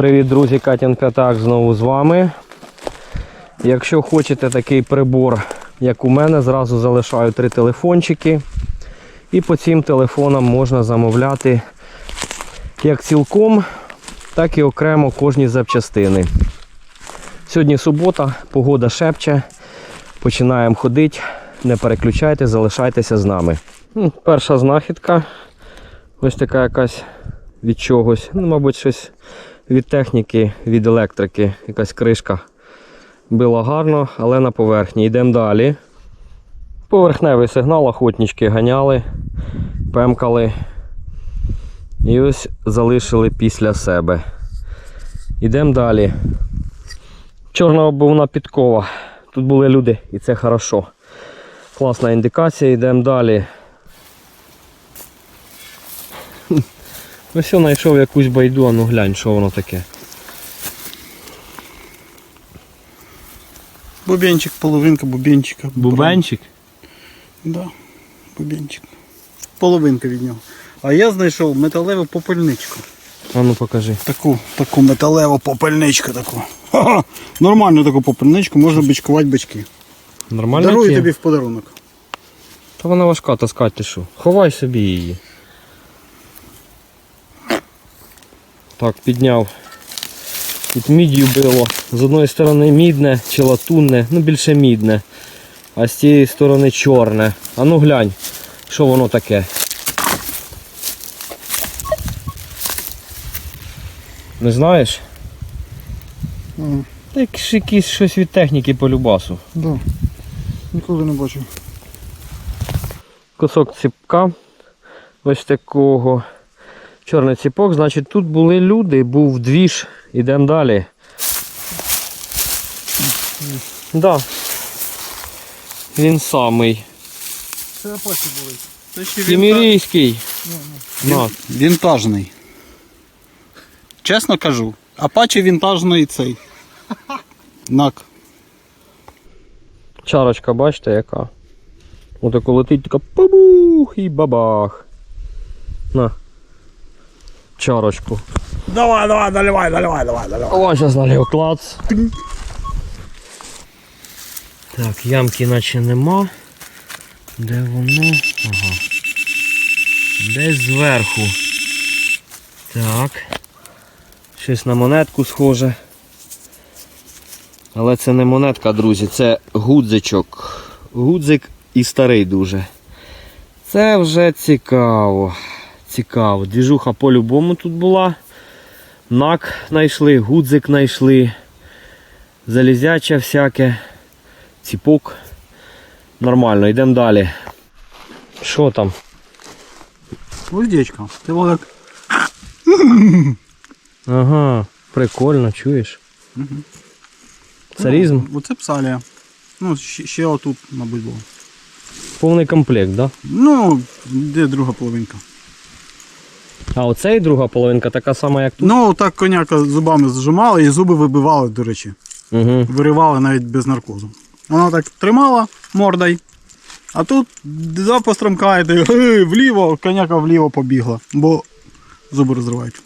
Привіт, друзі, Катін П'ятак знову з вами. Якщо хочете такий прибор, як у мене, зразу залишаю три телефончики. І по цим телефонам можна замовляти як цілком, так і окремо кожні запчастини. Сьогодні субота, погода шепче. Починаємо ходити. Не переключайте, залишайтеся з нами. Перша знахідка. Ось така якась від чогось. Ну, мабуть, щось від техніки, від електрики, якась кришка. Било гарно, але на поверхні. Йдемо далі. Поверхневий сигнал, охотнички ганяли, пемкали. І ось залишили після себе. Йдемо далі. Чорна обувна підкова. Тут були люди, і це хорошо. Класна індикація, йдемо далі. Ось я знайшов якусь байду, а ну глянь, що воно таке. Бубенчик, половинка бубенчика. Бубенчик? Да, бубенчик. Половинка від нього. А я знайшов металеву попельничку. А ну покажи. Таку, таку металеву попельничку таку. Ха-ха. Нормальну таку попельничку, можна бичкувати бички. Нормально? Дарую тобі в подарунок. Та вона важка таскати що. Ховай собі її. Так, підняв. Тут мідію било. З одної сторони мідне чи латунне, ну більше мідне. А з цієї сторони чорне. А ну глянь, що воно таке. Не знаєш? Ага. Так ж якісь щось від техніки по любасу. Да. Ніколи не бачив. кусок ціпка ось такого. Чорний ціпок, значить тут були люди, був двіж, ідемо далі. Да. Він самий. Це апачі були. Це ще Кімірійський. На. Вінтажний. Чесно кажу. Апачі вінтажний цей. Нак. Чарочка, бачите, яка. Отако летить така пабух і бабах. На. Чарочку. Давай, давай, наливай, наливай, давай, наливай. О, зараз налив клац. Так, ямки наче нема. Де воно? Ага. Десь зверху. Так. Щось на монетку схоже. Але це не монетка, друзі, це гудзичок. Гудзик і старий дуже. Це вже цікаво. Цікаво. Двіжуха по-любому тут була. Нак знайшли, гудзик знайшли, залізяче всяке, ціпок. Нормально, йдемо далі. Що там? Уздечка. Ти волок. Ага, прикольно, чуєш? Царізм? Ну, оце псалія. Ну, ще, ще отут, мабуть, було. Повний комплект, да? Ну, де друга половинка? А оце і друга половинка така сама, як тут. Ну, так коняка зубами зжимали і зуби вибивали, до речі. Угу. Виривали навіть без наркозу. Вона так тримала мордой. А тут два постромкаєте, вліво, коняка вліво побігла, бо зуби розривають.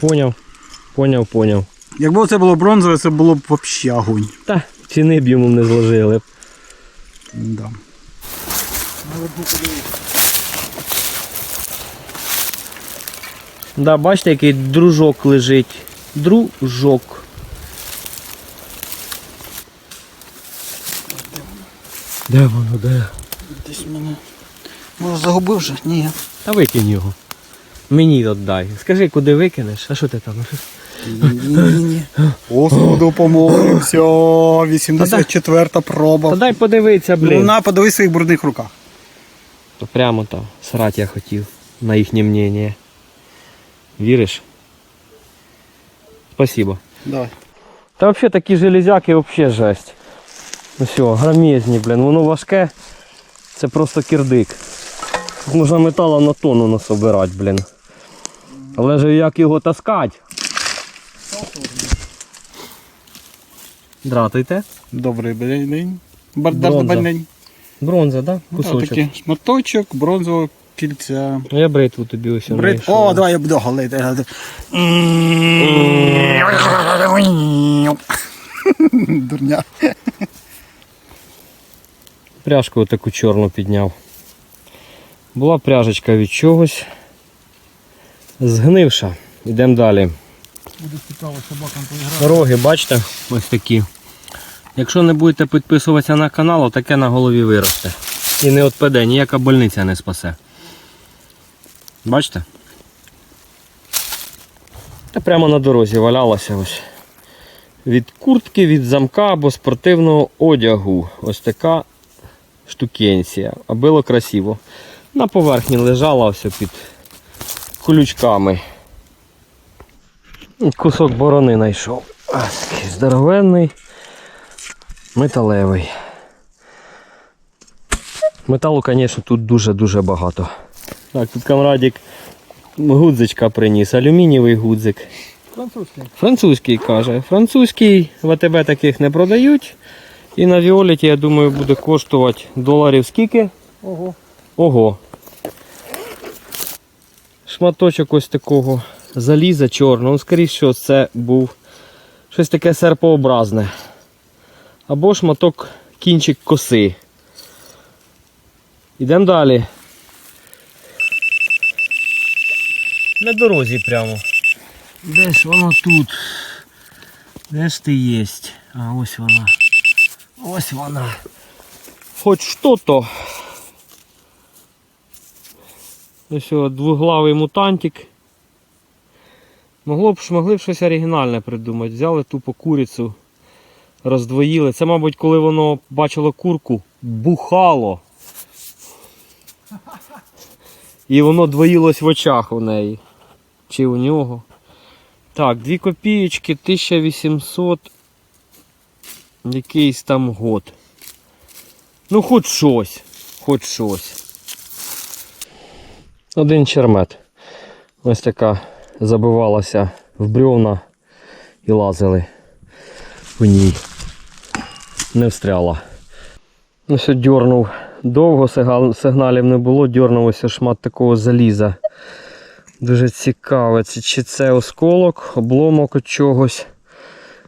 Поняв. Поняв, поняв. Якби це було бронзове, це було б взагалі огонь. Та, ціни б йому не зложили. б. Да. Да, бачите, який дружок лежить. Дружок. Де воно, де? Десь мене. Може загубив вже? Ні. Та викинь його. Мені віддай. Скажи, куди викинеш, а що ти там? Ні-ні-ні. Господу помолився. 84-та проба. Та дай подивитися, блін. На, подивись в своїх брудних руках. То прямо там. Срать я хотів. На їхнє мнення. Віриш? Спасибо. Давай. Та взагалі такі железяки взагалі жесть. Ну все, громезні, блін, воно важке. Це просто кирдик. Тут можна металу на тонну насобирати, блін. Але ж як його таскати? Дратуйте. Добрий день. Бар- Бронза. День. Бронза, да? Ну, Кусочок. такий шматочок бронзового кільця. Я бритву тобі ось Брит. О, давай я буду галити. Дурня. Пряжку таку чорну підняв. Була пряжечка від чогось. Згнивша. Йдемо далі. Буде цікаво собакам поіграти. Роги, бачите? Ось такі. Якщо не будете підписуватися на канал, таке на голові виросте. І не відпаде, ніяка больниця не спасе. Бачите? Та прямо на дорозі валялося ось. Від куртки, від замка або спортивного одягу. Ось така штукенція. А було красиво. На поверхні лежала все під колючками. Кусок борони знайшов. Здоровенний, металевий. Металу, звісно, тут дуже-дуже багато. Так, тут камрадик гудзичка приніс, алюмінієвий гудзик. Французький. Французький каже. Французький в АТБ таких не продають. І на Віолеті, я думаю, буде коштувати доларів скільки? Ого. Ого. Шматочок ось такого заліза чорного. Ну, скоріше, що це був щось таке серпообразне. Або шматок кінчик коси. Йдемо далі. На дорозі прямо. Де ж воно тут? Де ж ти єсть? А ось вона. Ось вона. Хоч що-то. Ось о, двуглавий мутантик. Могло б, могли б щось оригінальне придумати. Взяли тупо курицю, роздвоїли. Це, мабуть, коли воно бачило курку, бухало. І воно двоїлось в очах у неї. Чи у нього. Так, 2 копієчки, 1800. Якийсь там год. Ну, хоч щось. Хоч щось. Один чермет. Ось така забивалася в бревна і лазили в ній. Не встряла. Ну, дьорнув. Довго сигналів не було, дьорнувся шмат такого заліза. Дуже цікаво, чи це осколок, обломок від чогось.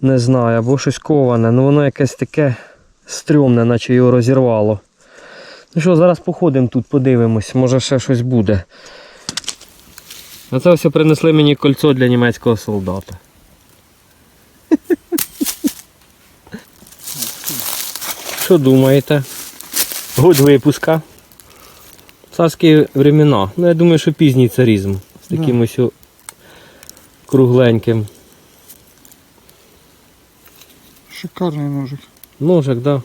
Не знаю, або щось коване. Ну воно якесь таке стрьомне, наче його розірвало. Ну що, зараз походимо тут, подивимось, може ще щось буде. А це все принесли мені кольцо для німецького солдата. Що думаєте? Год випуска. Царські времена. Ну, я думаю, що пізній царізм. З Да. ось кругленьким. Шикарний ножик. Ножик, да.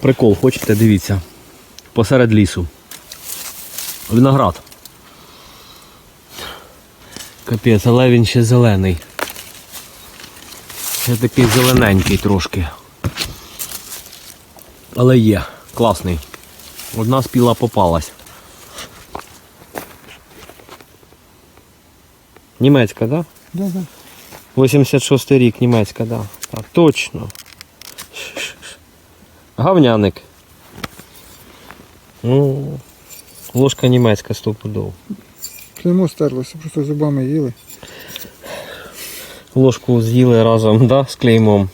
Прикол, хочете, дивіться. Посеред лісу. Виноград. Капець, але він ще зелений. Ще такий зелененький трошки. Але є, класний. Одна спіла попалась. Німецька, да? Да, да. 86 рік, німецька, да. Так, точно. Гавняник. Ну, ложка німецька стопудов. Клеймо стерлося, просто зубами їли. Ложку з'їли разом, да, з клеймом.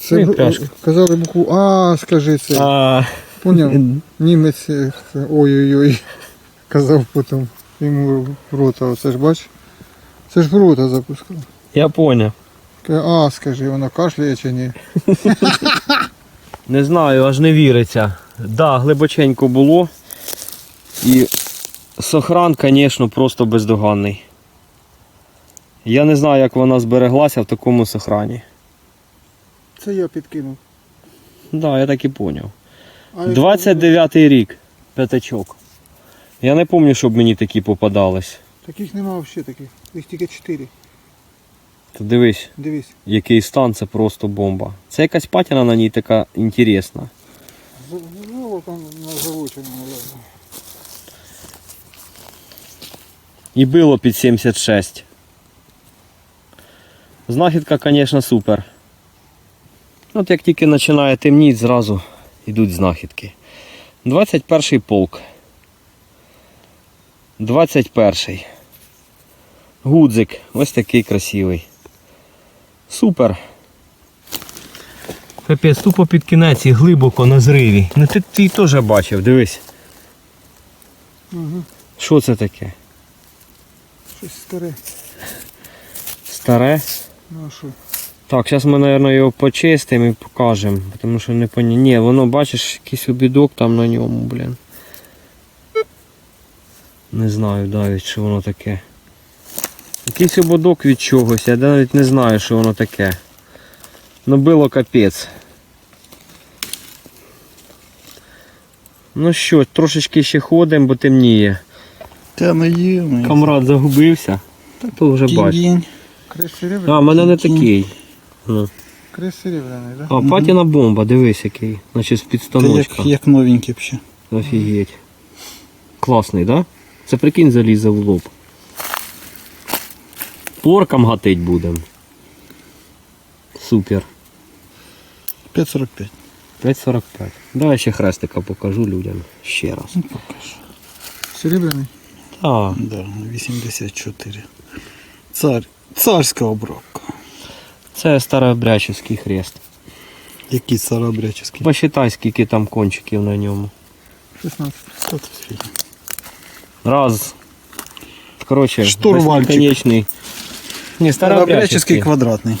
Це Ну, б- пляшка. казали букву А, скажи це. А, Поняв? Німець е, ой-ой-ой. Казав потім йому в рота. Оце ж бач? Це ж в рота запускав. я поняв. А, скажи, вона кашляє чи ні? Не знаю, аж не віриться. Да, глибоченько було. І сохран, звісно, просто бездоганний. Я не знаю, як вона збереглася в такому сохрані. Це я підкинув. Да, я так і поняв. 29-й рік, п'ятачок. Я не пам'ятаю, щоб мені такі попадались. Таких нема взагалі таких. Їх тільки чотири. То дивись, Дивись. який стан, це просто бомба. Це якась патіна на ній така інтересна. Ну, там на завочі наверное. І било під 76. Знахідка, звісно, супер. От як тільки починає темніти, зразу йдуть знахідки. 21-й полк. 21-й. Гудзик. Ось такий красивий. Супер. Капець, тупо під кінець і глибоко на зриві. Ну ти, ти теж бачив, дивись. Угу. Що це таке? Щось старе. Старе? Ну а що? Так, зараз ми, мабуть, його почистимо і покажемо. Тому що не поні... Ні, воно, бачиш, якийсь обідок там на ньому, блін. Не знаю навіть, що воно таке. Якийсь ободок від чогось, я навіть не знаю, що воно таке. Ну було капець. Ну що, трошечки ще ходимо, бо темніє. Та не є. Камрад загубився. Та то вже бачиш. А, в мене не такий. Ну. Крис серебряний, да? А, патіна бомба, дивись який. Значить, з Та як, як новенький ще. Офігеть. Класний, да? Це прикинь залізе в лоб. Поркам гатить будем. Супер. 5,45. 5.45. Давай ще хрестика покажу людям ще раз. Ну, покажи. Серебряний? Так. Да, 84. Цар. Царська обробка. Це старообрядчий хрест. Який царообрядчий. Посчитай, скільки там кончиків на ньому. 16. Раз. Короче, Штурвальчик. Не, старообрядческий. Старообрядческий квадратний.